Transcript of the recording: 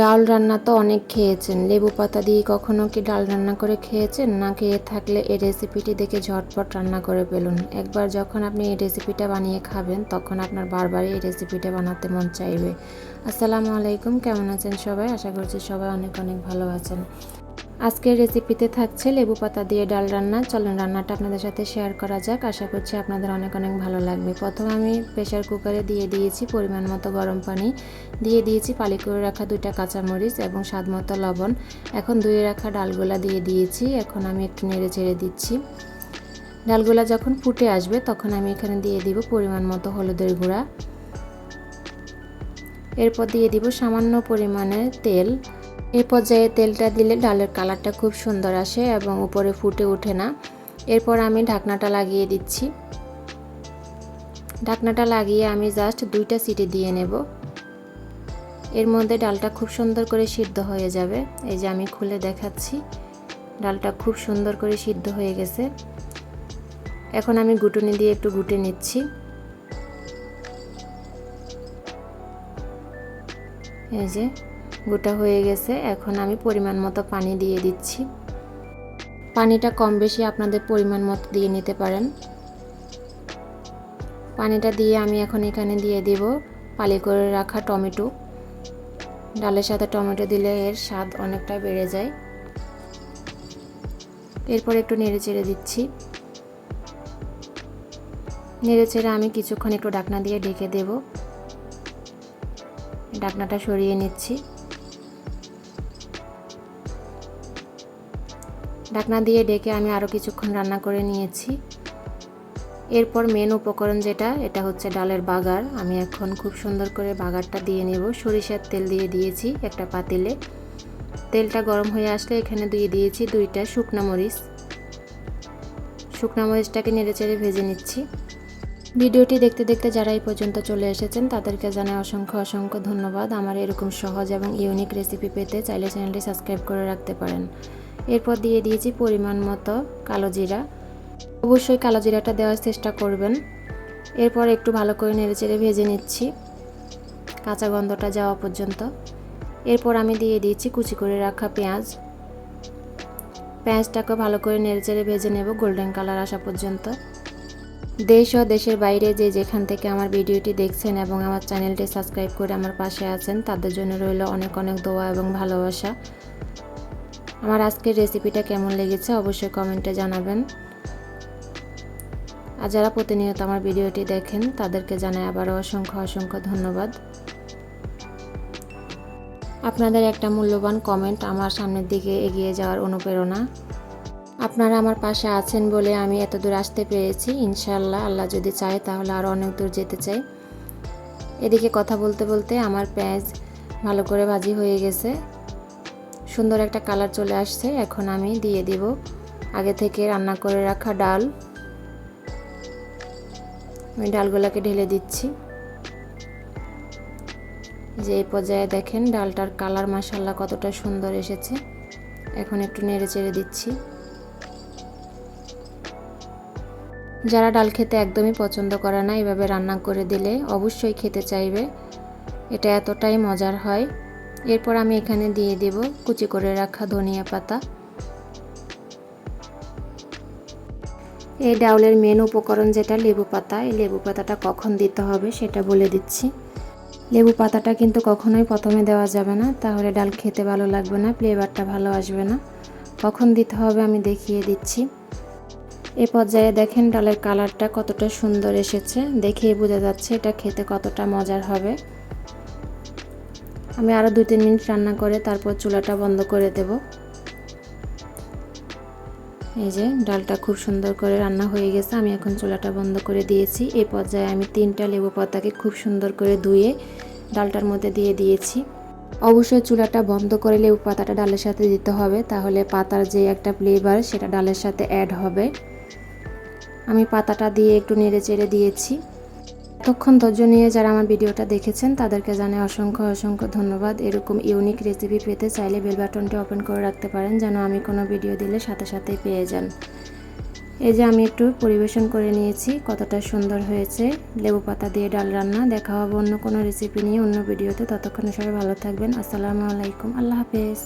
ডাল রান্না তো অনেক খেয়েছেন। লেবু পাতা দিয়ে কখনো কি ডাল রান্না করে খেয়েছেন? না খেয়ে থাকলে এই রেসিপিটি দেখে ঝটপট রান্না করে পেলুন একবার যখন আপনি এই রেসিপিটা বানিয়ে খাবেন, তখন আপনার বারবারই এই রেসিপিটা বানাতে মন চাইবে। আসসালামু আলাইকুম, কেমন আছেন সবাই? আশা করছি সবাই অনেক অনেক ভালো আছেন। আজকের রেসিপিতে থাকছে লেবু পাতা দিয়ে ডাল রান্না। চলেন রান্নাটা আপনাদের সাথে শেয়ার করা যাক। আশা করছি আপনাদের অনেক অনেক ভালো লাগবে। প্রথমে আমি প্রেশার কুকারে দিয়ে দিয়েছি পরিমাণ মতো গরম পানি। দিয়ে দিয়েছি পালি করে রাখা দুইটা কাঁচামরিচ এবং স্বাদ মতো লবণ। এখন ধুয়ে রাখা ডালগুলা দিয়ে দিয়েছি। এখন আমি একটু নেড়ে ছেড়ে দিচ্ছি। ডালগুলা যখন ফুটে আসবে, তখন আমি এখানে দিয়ে দিব পরিমাণ মতো হলুদের গুঁড়া। এরপর দিয়ে দিব সামান্য পরিমাণে তেল। এই পর্যায়ে তেলটা দিলে ডালের কালারটা খুব সুন্দর আসে এবং উপরে ফুটে ওঠে না। এরপর আমি ঢাকনাটা লাগিয়ে দিচ্ছি। ঢাকনাটা লাগিয়ে আমি জাস্ট দুইটা সিটি দিয়ে নেব। এর মধ্যে ডালটা খুব সুন্দর করে সিদ্ধ হয়ে যাবে। এই যে আমি খুলে দেখাচ্ছি, ডালটা খুব সুন্দর করে সিদ্ধ হয়ে গেছে। এখন আমি গুটুনি দিয়ে একটু গুটে নিচ্ছি। এই যে গোটা হয়ে গেছে। এখন আমি পরিমাণ মতো পানি দিয়ে দিচ্ছি। পানিটা কম বেশি আপনাদের পরিমাণ মতো দিয়ে নিতে পারেন। পানিটা দিয়ে আমি এখন এখানে দিয়ে দিব পালি করে রাখা টমেটো। ডালের সাথে টমেটো দিলে এর স্বাদ অনেকটা বেড়ে যায়। এরপর একটু নেড়ে চেড়ে দিচ্ছি। নেড়ে চেড়ে আমি কিছুক্ষণ একটু ডাকনা দিয়ে ঢেকে দেব। ডাকনাটা সরিয়ে নিচ্ছি। ঢাকনা দিয়ে ডেকে আমি আরও কিছুক্ষণ রান্না করে নিয়েছি। এরপর মেন উপকরণ যেটা, এটা হচ্ছে ডালের বাগার। আমি এখন খুব সুন্দর করে বাগারটা দিয়ে নেব। সরিষার তেল দিয়ে দিয়েছি একটা পাতিলে। তেলটা গরম হয়ে আসলে এখানে দিয়ে দিয়েছি দুইটা শুকনা মরিচ। শুকনা মরিচটাকে নেড়ে চেড়ে ভেজে নিচ্ছি। ভিডিওটি দেখতে দেখতে যারা এই পর্যন্ত চলে এসেছেন, তাদেরকে জানাই অসংখ্য অসংখ্য ধন্যবাদ। আমার এরকম সহজ এবং ইউনিক রেসিপি পেতে চাইলে চ্যানেলটি সাবস্ক্রাইব করে রাখতে পারেন। এরপর দিয়ে দিয়েছি পরিমাণ মতো কালো জিরা। অবশ্যই কালো জিরাটা দেওয়ার চেষ্টা করবেন। এরপর একটু ভালো করে নেড়েচেড়ে ভেজে নিচ্ছি। কাঁচা গন্ধটা যাওয়া পর্যন্ত। এরপর আমি দিয়ে দিয়েছি কুচি করে রাখা পেঁয়াজ। পেঁয়াজটাকে ভালো করে নেড়েচেড়ে ভেজে নেব গোল্ডেন কালার আসা পর্যন্ত। দেশ ও দেশের বাইরে যে যেখান থেকে আমার ভিডিওটি দেখছেন এবং আমার চ্যানেলটি সাবস্ক্রাইব করে আমার পাশে আছেন, তাদের জন্য রইল অনেক অনেক দোয়া এবং ভালোবাসা। আমার আজকের রেসিপিটা কেমন লেগেছে অবশ্যই কমেন্টে জানাবেন। আর যারা প্রতিনিয়ত আমার ভিডিওটি দেখেন, তাদেরকে জানাই আবারও অসংখ্য অসংখ্য ধন্যবাদ। আপনাদের একটা মূল্যবান কমেন্ট আমার সামনের দিকে এগিয়ে যাওয়ার অনুপ্রেরণা। আপনারা আমার পাশে আছেন বলে আমি এত দূর আসতে পেরেছি ইনশাল্লাহ আল্লাহ যদি চায় তাহলে আরও অনেক দূর যেতে চাই। এদিকে কথা বলতে বলতে আমার পেঁয়াজ ভালো করে ভাজি হয়ে গেছে। সুন্দর একটা কালার চলে আসছে, এখন আমি দিয়ে দিব। আগে থেকে রান্না করে রাখা ডাল। আমি ডালগুলোকে ঢেলে দিচ্ছি। যে এই পর্যায়ে দেখেন ডালটার কালার মাসাল্লা কতটা সুন্দর এসেছে। এখন একটু নেড়ে চেড়ে দিচ্ছি। যারা ডাল খেতে একদমই পছন্দ করে না এভাবে রান্না করে দিলে অবশ্যই খেতে চাইবে। এটা এতটাই মজার হয়। এরপর আমি এখানে দিয়ে দেব কুচি করে রাখা ধনিয়া পাতা। এই ডাউলের মেন উপকরণ যেটা লেবু পাতা, এই লেবু পাতাটা কখন দিতে হবে সেটা বলে দিচ্ছি। লেবু পাতাটা কিন্তু কখনোই প্রথমে দেওয়া যাবে না, তাহলে ডাল খেতে ভালো লাগবে না ফ্লেভারটা ভালো আসবে না। কখন দিতে হবে আমি দেখিয়ে দিচ্ছি। এ পর্যায়ে দেখেন ডালের কালারটা কতটা সুন্দর এসেছে, দেখেই বোঝা যাচ্ছে এটা খেতে কতটা মজার হবে। আমি আরও দু তিন মিনিট রান্না করে তারপর চুলাটা বন্ধ করে দেব। এই যে ডালটা খুব সুন্দর করে রান্না হয়ে গেছে, আমি এখন চুলাটা বন্ধ করে দিয়েছি। এই পর্যায়ে আমি তিনটা লেবু পাতাকে খুব সুন্দর করে ধুয়ে ডালটার মধ্যে দিয়ে দিয়েছি। অবশ্যই চুলাটা বন্ধ করে লেবু পাতাটা ডালের সাথে দিতে হবে, তাহলে পাতার যে একটা ফ্লেভার সেটা ডালের সাথে অ্যাড হবে। আমি পাতাটা দিয়ে একটু নেড়ে চেড়ে দিয়েছি। এতক্ষণ ধৈর্য নিয়ে যারা আমার ভিডিওটা দেখেছেন, তাদেরকে জানাই অসংখ্য অসংখ্য ধন্যবাদ। এরকম ইউনিক রেসিপি পেতে চাইলে বেল বাটনটি ওপেন করে রাখতে পারেন, যেন আমি কোনো ভিডিও দিলে সাথে সাথেই পেয়ে যান। এই যে আমি একটু পরিবেশন করে নিয়েছি, কতটা সুন্দর হয়েছে। লেবু পাতা দিয়ে ডাল রান্না। দেখা হবে অন্য কোনো রেসিপি নিয়ে অন্য ভিডিওতে ততক্ষণে সবাই ভালো থাকবেন। আসসালামু আলাইকুম। আল্লাহ হাফেজ।